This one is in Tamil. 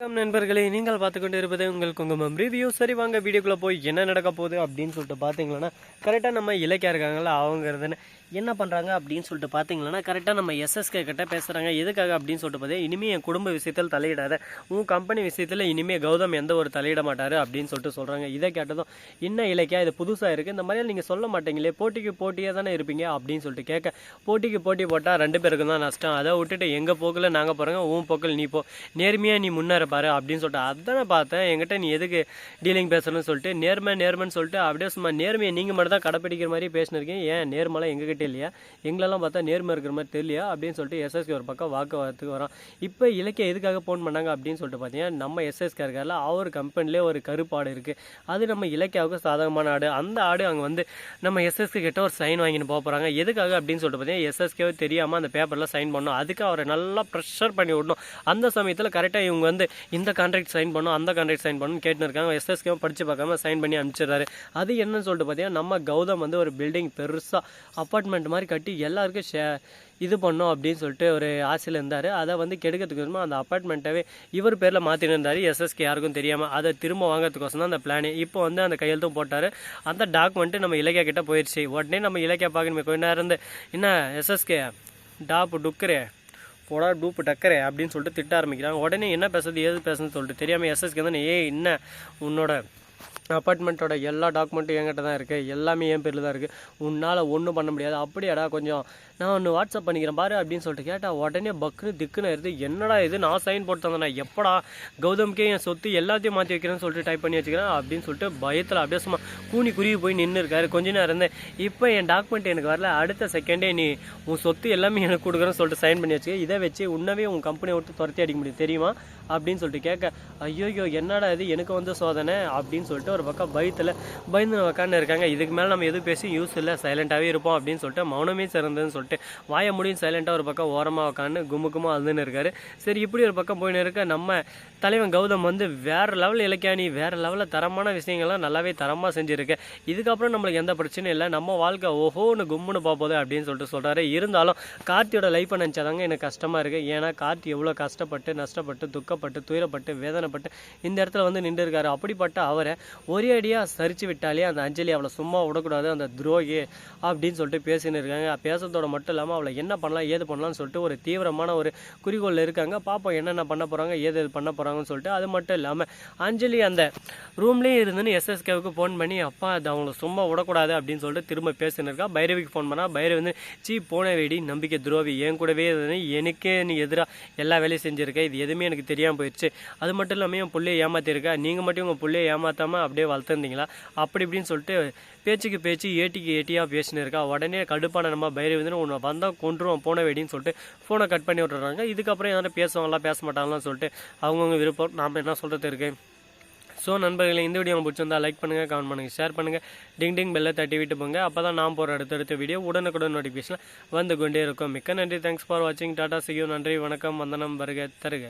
வணக்கம் நண்பர்களே நீங்கள் பார்த்து கொண்டு இருப்பது உங்கள் குங்குமம் ரிவ்யூ சரி வாங்க வீடியோக்குள்ளே போய் என்ன நடக்க போகுது அப்படின்னு சொல்லிட்டு பார்த்தீங்களன்னா கரெக்டாக நம்ம இலக்கியா இருக்காங்களா அவங்க என்ன பண்ணுறாங்க அப்படின்னு சொல்லிட்டு பார்த்தீங்கன்னா கரெக்டாக நம்ம எஸ்எஸ்கே கிட்ட பேசுகிறாங்க எதுக்காக அப்படின்னு சொல்லிட்டு பார்த்தா இனிமேல் என் குடும்ப விஷயத்தில் தலையிடாத உன் கம்பெனி விஷயத்தில் இனிமேல் கௌதம் எந்த ஒரு தலையிட மாட்டார் அப்படின்னு சொல்லிட்டு சொல்கிறாங்க இதை கேட்டதும் என்ன இலக்கியா இது புதுசாக இருக்குது இந்த மாதிரிலாம் நீங்கள் சொல்ல மாட்டீங்களே போட்டிக்கு போட்டியாக தானே இருப்பீங்க அப்படின்னு சொல்லிட்டு கேட்க போட்டிக்கு போட்டி போட்டால் ரெண்டு பேருக்கும் தான் நஷ்டம். அதை விட்டுட்டு எங்கள் போக்கில் நாங்கள் போகிறோங்க உன் போக்கில் நீ போ நேர்மையாக நீ முன்னேற பாரு அப்படின்னு சொல்லிட்டு அதானே பார்த்தேன். என்கிட்ட நீ எதுக்கு டீலிங் பேசணும்னு சொல்லிட்டு நேர்மை நேர்மைன்னு சொல்லிட்டு அப்படியே சும்மா நேர்மையை நீங்கள் மட்டும் தான் கடைப்பிடிக்கிற மாதிரி பேசினிருக்கீங்க ஏன் நேர்மலாம் எங்ககிட்ட இல்லையா? எங்களெல்லாம் பார்த்தா நேர்மை இருக்கிற மாதிரி தெரியலையா? அப்படின்னு சொல்லிட்டு எஸ்எஸ்கே ஒரு பக்கம் வாக்குவாதத்துக்கு வரோம் இப்போ இலக்கிய எதுக்காக ஃபோன் பண்ணாங்க அப்படின்னு சொல்லிட்டு பார்த்தீங்கன்னா நம்ம எஸ்எஸ்கே இருக்கார்ல அவர் கம்பெனிலே ஒரு கருப்பாடு இருக்குது அது நம்ம இலக்கியாவுக்கு சாதகமான ஆடு. அந்த ஆடு அங்கே வந்து நம்ம எஸ்எஸ்கே கிட்ட ஒரு சைன் வாங்கிட்டு போக போகிறாங்க எதுக்காக அப்படின்னு சொல்லிட்டு பார்த்தீங்கன்னா எஸ்எஸ்கே தெரியாமல் அந்த பேப்பரில் சைன் பண்ணணும். அதுக்கு அவரை நல்லா ப்ரெஷர் பண்ணி விடணும். அந்த சமயத்தில் கரெக்டாக இவங்க வந்து இந்த கான்ட்ராக்ட் சைன் பண்ணணும் அந்த கான்ட்ராக்ட் சைன் பண்ணணும் கேட்டுன்னு இருக்காங்க. எஸ்எஸ்கே படித்து பார்க்காம சைன் பண்ணி அனுப்பிச்சிடுறாரு. அது என்னன்னு சொல்லிட்டு பார்த்தீங்கன்னா நம்ம கௌதம் வந்து ஒரு பில்டிங் பெருசாக அப்பார்ட்மெண்ட் மாதிரி கட்டி எல்லாருக்கும் ஷே இது பண்ணோம் அப்படின்னு சொல்லிட்டு ஒரு ஆசையில் இருந்தார். அதை வந்து கெடுக்கிறதுக்கு விதமாக அந்த அப்பார்ட்மெண்ட்டவே இவர் பேரில் மாற்றின்னு இருந்தார். எஸ்எஸ்கே யாருக்கும் தெரியாமல் அதை திரும்ப வாங்கிறதுக்கோசம் தான் அந்த பிளானே இப்போ வந்து அந்த கையெழுத்தும் போட்டார். அந்த டாக்குமெண்ட்டு நம்ம இலக்கியா கிட்ட போயிடுச்சு உடனே நம்ம இலக்கியா பார்க்கணுமே கொஞ்ச நேரம் இருந்து என்ன எஸ்எஸ்கே டாப்பு டுக்கரே போடா டூப்பு டக்கரே அப்படின்னு சொல்லிட்டு திட்ட ஆரம்பிக்கிறாங்க. உடனே என்ன பேசுறது ஏது பேசுன்னு சொல்லிட்டு தெரியாமல் எஸ்எஸ்கே தானே ஏ என்ன உன்னோட அப்பார்ட்மெண்ட்டோட எல்லா டாக்குமெண்ட்டும் என்கிட்ட தான் இருக்குது எல்லாமே என் பேரில் தான் இருக்குது உன்னால் ஒன்றும் பண்ண முடியாது. அப்படியாடா கொஞ்சம் நான் ஒன்று வாட்ஸ்அப் பண்ணிக்கிறேன் பாரு அப்படின்னு சொல்லிட்டு கேட்டால் உடனே பக்குன்னு திக்குன்னு இருது என்னடா இது? நான் சைன் போட்டு எப்படா? கௌதம்கே என் சொத்து எல்லாத்தையும் மாற்றி வைக்கிறேன்னு சொல்லிட்டு டைப் பண்ணி வச்சுக்கிறேன் அப்படின்னு சொல்லிட்டு பயத்தில் அப்படியே சும்மா கூனி குருவி போய் நின்று இருக்காரு. கொஞ்ச நேரம் இருந்தேன். இப்போ என் டாக்குமெண்ட் எனக்கு வரல. அடுத்த செகண்டே நீ உன் சொத்து எல்லாமே எனக்கு கொடுக்குறேன்னு சொல்லிட்டு சைன் பண்ணி வச்சுக்க. இதை வச்சு உன்னவே உன் கம்பெனியை விட்டு துரத்தி அடிக்க முடியும். தெரியுமா? அப்படின்னு சொல்லிட்டு கேட்க ஐயோயோ என்னடா இது? எனக்கு வந்து சோதனை அப்படின்னு சொல்லிட்டு ஒரு பக்கம் பயத்தில் பயந்து உக்காந்து இருக்காங்க இதுக்கு மேலே நம்ம எதுவும் பேசி யூஸ் இல்லை சைலண்ட்டாகவே இருப்போம் அப்படின்னு சொல்லிட்டு மௌனமே சிறந்ததுன்னு சொல்லிட்டு வாய முடியும் சைலண்ட்டாக ஒரு பக்கம் ஓரமாக உட்காந்து கும்மு வந்துன்னு இருக்காரு. சரி இப்படி ஒரு பக்கம் போயின்னு இருக்க நம்ம தலைவன் கௌதம் வந்து வேறு லெவல் இலக்கியானி வேறு லெவலில் தரமான விஷயங்கள்லாம் நல்லாவே தரமாக செஞ்சுருக்கு. இதுக்கப்புறம் நம்மளுக்கு எந்த பிரச்சனையும் இல்லை. நம்ம வாழ்க்கை ஓஹோன்னு கும்முன்னு பார்ப்போது அப்படின்னு சொல்லிட்டு சொல்கிறாரு இருந்தாலும் கார்த்தியோட லைஃப்பை நினச்சாதாங்க எனக்கு கஷ்டமாக இருக்குது ஏன்னா கார்த்தி எவ்வளோ கஷ்டப்பட்டு நஷ்டப்பட்டு துக்கப்பட்டு துயரப்பட்டு வேதனைப்பட்டு இந்த இடத்துல வந்து நின்று இருக்காரு. அப்படிப்பட்ட அவரை ஒரே அடியாக சரிச்சு விட்டாலே அந்த அஞ்சலி அவளை சும்மா விடக்கூடாது அந்த துரோகி அப்படின்னு சொல்லிட்டு பேசின்னு இருக்காங்க. பேசுறதோட மட்டும் இல்லாமல் அவளை என்ன பண்ணலாம் ஏது பண்ணலாம்னு சொல்லிட்டு ஒரு தீவிரமான ஒரு குறிக்கோளில் இருக்காங்க. பாப்போம் என்னென்ன பண்ண போகிறாங்க ஏது எது பண்ண போகிறாங்கன்னு சொல்லிட்டு. அது மட்டும் இல்லாமல் அஞ்சலி அந்த ரூம்லேயே இருந்துன்னு எஸ்எஸ்கேவுக்கு ஃபோன் பண்ணி அப்பா அது அவங்கள சும்மா விடக்கூடாது அப்படின்னு சொல்லிட்டு திரும்ப பேசின்னு இருக்கா. பைரவிக்கு ஃபோன் பண்ணால் பைரவி வந்து சீ போன வேடி நம்பிக்கை துரோவி என் கூடவே இருந்து எனக்கே நீ எதிராக எல்லா வேலையும் செஞ்சுருக்க. இது எதுவுமே எனக்கு தெரியாமல் போயிடுச்சு அது மட்டும் இல்லாமல் என் பிள்ளைய ஏமாற்றிருக்கா நீங்கள் மட்டும் உங்கள் பிள்ளைய அப்படி அப்படியே வளர்த்துருந்தீங்களா? அப்படி இப்படின்னு சொல்லிட்டு பேச்சுக்கு பேச்சு ஏட்டிக்கு ஏட்டியாக பேசினு இருக்கா. உடனே கடுப்பான நம்ம பைரவி உன்னை வந்தால் கொண்டுருவோம் போன வேடின்னு சொல்லிட்டு ஃபோனை கட் பண்ணி விட்டுறாங்க. இதுக்கப்புறம் யாரும் பேசுவாங்களா பேச மாட்டாங்களான்னு சொல்லிட்டு அவங்கவுங்க விருப்பம். நாம் என்ன சொல்கிறது இருக்குது ஸோ நண்பர்களே இந்த வீடியோ பிடிச்சிருந்தா லைக் பண்ணுங்கள் கமெண்ட் பண்ணுங்கள் ஷேர் பண்ணுங்கள் டிங் டிங் பெல்லை தட்டி விட்டு போங்க. அப்போ தான் நான் போகிற அடுத்தடுத்த வீடியோ உடனுக்குடன் நோட்டிஃபிகேஷன் வந்து கொண்டே இருக்கும். மிக்க நன்றி. தேங்க்ஸ் ஃபார் வாட்சிங் டாடா சியூ நன்றி. வணக்கம். வந்தனம். வருக. தருக.